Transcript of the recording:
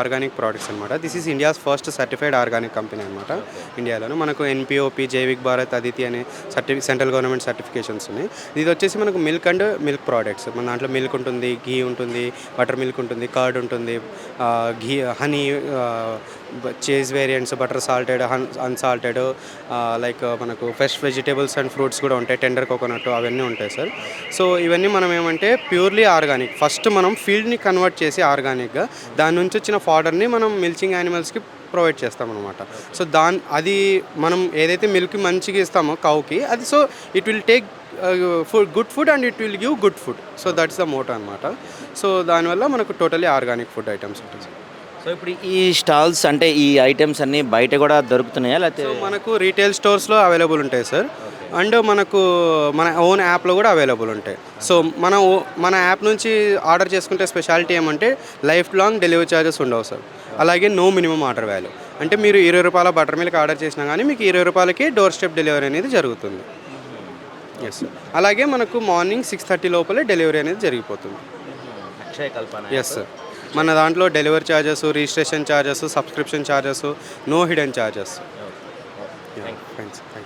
Organic products అనమాట this is India's first certified organic company అనమాట ఇండియాలోనే మనకు ఎన్పిఓపి జైవిక్ భారత్ అదితి అనే సర్టిఫి సెంట్రల్ గవర్నమెంట్ సర్టిఫికేషన్స్ ఉన్నాయి. ఇది వచ్చేసి మనకు మిల్క్ అండ్ మిల్క్ ప్రోడక్ట్స్ మన దాంట్లో మిల్క్ ఉంటుంది ఘీ ఉంటుంది బటర్ మిల్క్ ఉంటుంది కర్డ్ ఉంటుంది ghee honey cheese variants butter salted unsalted like మనకు ఫ్రెష్ వెజిటేబుల్స్ అండ్ ఫ్రూట్స్ కూడా ఉంటాయి. టెండర్ కోకోనట్ అవన్నీ ఉంటాయి సార్ సో ఇవన్నీ మనం ఏమంటే ప్యూర్లీ ఆర్గానిక్ ఫస్ట్ మనం ఫీల్డ్ని కన్వర్ట్ చేసి ఆర్గానిక్గా దాని నుంచి వచ్చిన ఫాడర్ని మనం మిల్చింగ్ యానిమల్స్కి ప్రొవైడ్ చేస్తాం అనమాట సో దాని అది మనం ఏదైతే మిల్క్ మంచిగా ఇస్తామో కౌకి అది so it will take food good food and it will give good food so that's the motto అనమాట సో దానివల్ల మనకు టోటలీ ఆర్గానిక్ ఫుడ్ ఐటమ్స్ ఉంటుంది సో ఇప్పుడు ఈ స్టాల్స్ అంటే ఈ ఐటమ్స్ అన్నీ బయట కూడా దొరుకుతున్నాయా? లేకపోతే మనకు రీటైల్ స్టోర్స్లో అవైలబుల్ ఉంటాయి సార్ అండ్ మనకు మన ఓన్ యాప్లో కూడా అవైలబుల్ ఉంటాయి. సో మన ఓ- మన యాప్ నుంచి ఆర్డర్ చేసుకుంటే స్పెషాలిటీ ఏమంటే లైఫ్ లాంగ్ డెలివరీ ఛార్జెస్ ఉండవు సార్ అలాగే నో మినిమం ఆర్డర్ వాల్యూ. అంటే మీరు ఇరవై రూపాయల బటర్ మిల్క్ ఆర్డర్ చేసినా కానీ మీకు ఇరవై రూపాయలకి డోర్ స్టెప్ డెలివరీ అనేది జరుగుతుంది. ఎస్ అలాగే మనకు మార్నింగ్ సిక్స్ థర్టీ లోపలే డెలివరీ అనేది జరిగిపోతుంది. అక్షయ కల్పన ఎస్ సార్ మన దాంట్లో delivery charges registration charges subscription charges no hidden charges. Thanks thank